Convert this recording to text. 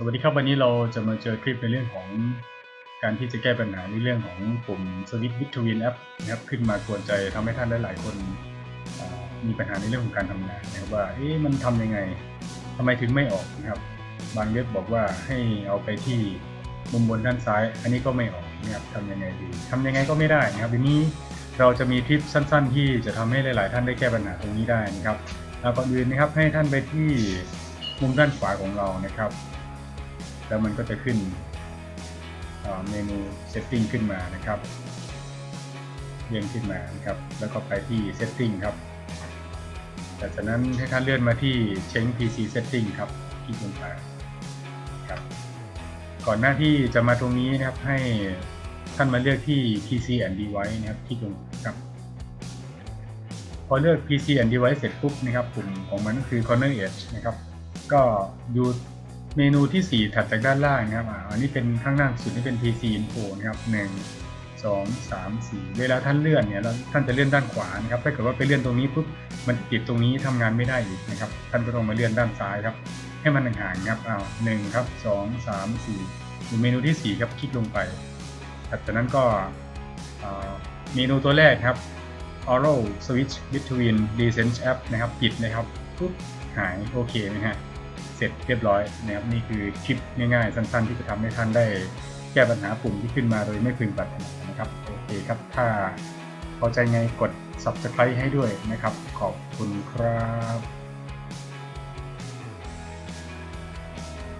สวัสดีครับวันนี้เราจะมาเจอคลิปในเรื่องของการที่จะแก้ปัญหาในเรื่องของปุ่มสวิตช์วิทวินแอปนะครับขึ้นมากวนใจทำให้ท่านหลาย ๆ คนมีปัญหาในเรื่องของการทำงานนะครับว่าเอ๊ะมันทำยังไงทำไมถึงไม่ออกนะครับ บางเว็บบอกว่าให้เอาไปที่มุมบนด้านซ้าย อันนี้ก็ไม่ออกนะครับทำยังไงดีทำยังไงก็ไม่ได้นะครับวันนี้เราจะมีคลิปสั้น ๆ ที่จะทำให้หลาย ๆ ท่านได้แก้ปัญหาตรงนี้ได้นะครับแล้วก่อนอื่นนะครับให้ท่านไปที่มุมด้านขวาของเรานะครับ แล้วมันก็จะขึ้นเมนู Setting ขึ้นมานะครับเลื่อนขึ้นมานะครับ แล้วก็ไปที่ Setting ครับจากนั้นให้ท่านเลื่อนมาที่ Change PC Setting ครับคลิกลงไปครับก่อนหน้าที่จะมาตรงนี้นะครับให้ท่านมาเลือกที่ PC and Device นะครับคลิกลงครับพอเลือก PC and Device เสร็จปุ๊บนะครับปุ่มของมันก็คือ Corner Edge นะครับ ก็ดู เมนูที่ 4 ถัดจากด้านล่างนะครับอันนี้เป็นข้างล่างสุดนี่เป็น PC Info นะครับ1 2 3 4 เวลาท่านเลื่อนเนี่ยแล้วท่านจะเลื่อนด้านขวานะครับ ถ้าเกิดว่าไปเลื่อนตรงนี้ปุ๊บ มันติดตรงนี้ทำงานไม่ได้อีกนะครับ ท่านก็ต้องมาเลื่อนด้านซ้ายครับ ให้มันห่างๆครับอ้าวหนึ่งครับสองสามสี่ดูเมนูที่ 4 ครับ คลิกลงไปถัดจากนั้นก็เมนูตัวแรกครับ Oral Switch Between Recent App นะครับ ปิดนะครับปุ๊บหายโอเคไหมฮะ เสร็จเรียบร้อยนะครับนี่คือคลิปง่ายๆ สั้นๆ ที่จะทำให้ท่านได้แก้ปัญหาปุ่มที่ขึ้นมาโดยไม่พึงปรารถนานะครับโอเคครับถ้าพอใจไงกด subscribe ให้ด้วยนะครับ ขอบคุณครับ